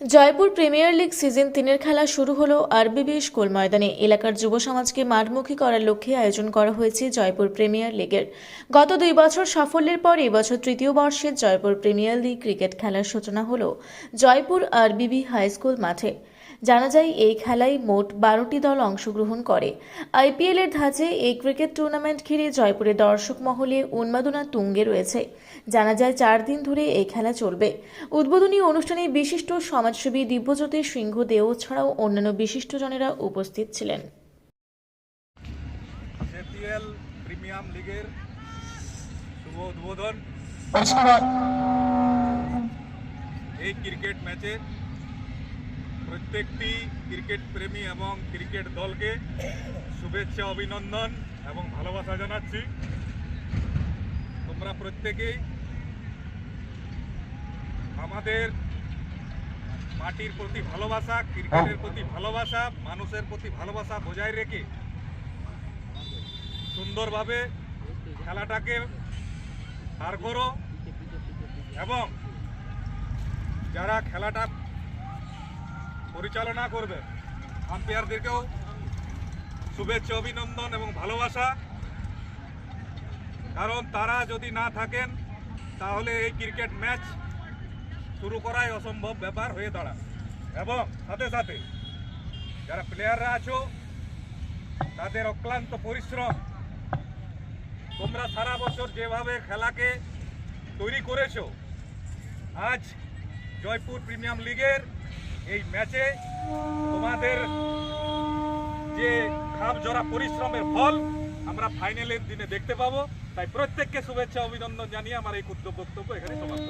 Jaipur premier league season তিনের খেলা শুরু হলো আরবিবি স্কুল ময়দানে। এলাকার যুব সমাজকে মাঠমুখী করার লক্ষ্যে আয়োজন করা হয়েছে জয়পুর প্রিমিয়ার লিগের। গত দুই বছর সাফল্যের পর এবছর তৃতীয় বর্ষের জয়পুর প্রিমিয়ার লিগ ক্রিকেট খেলার সূচনা হল জয়পুর আরবিবি হাই স্কুল মাঠে। জানা যায় এই খেলায় মোট বারোটি দল অংশগ্রহণ করে। আইপিএল এর ধাঁচে এই ক্রিকেট টুর্নামেন্ট ঘিরে জয়পুরে দর্শক মহলে উন্মাদনা তুঙ্গে রয়েছে। জানা যায় চার দিন ধরে এই খেলা চলবে। উদ্বোধনী অনুষ্ঠানে বিশিষ্ট সমাজসেবী দিব্যজ্যোতি সিংহ দেও ছাড়াও অন্যান্য বিশিষ্টজনেরা উপস্থিত ছিলেন। প্রিমিয়াম লিগের শুভ উদ্বোধন। এই ক্রিকেট ম্যাচে প্রত্যেকটি ক্রিকেট প্রেমী এবং ক্রিকেট দলকে শুভেচ্ছা, অভিনন্দন এবং ভালোবাসা জানাচ্ছি। তোমরা প্রত্যেকেই আমাদের মাটির প্রতি ভালোবাসা, ক্রিকেটের প্রতি ভালোবাসা, মানুষের প্রতি ভালোবাসা বজায় রেখে সুন্দরভাবে খেলাটাকে পার করো এবং যারা খেলাটা পরিচালনা করবে। আম্পায়ারদেরকেও শুভেচ্ছা, অভিনন্দন এবং ভালোবাসা। কারণ তারা যদি না থাকেন, তাহলে এই ক্রিকেট ম্যাচ শুরু করাই অসম্ভব ব্যাপার হয়ে দাঁড়ায়। এবং সাথে সাথে যারা প্লেয়াররা আছো, তাদের অক্লান্ত পরিশ্রম। তোমরা সারা বছর যেভাবে খেলাকে তৈরি করেছ, আজ জয়পুর প্রিমিয়াম লিগের এই ম্যাচে তোমাদের যে খাপ জরা পরিশ্রমের ফল আমরা ফাইনালের দিনে দেখতে পাবো। তাই প্রত্যেককে শুভেচ্ছা, অভিনন্দন জানিয়ে আমার এই ক্ষুদ্র বক্তব্য এখানে সমাপ্ত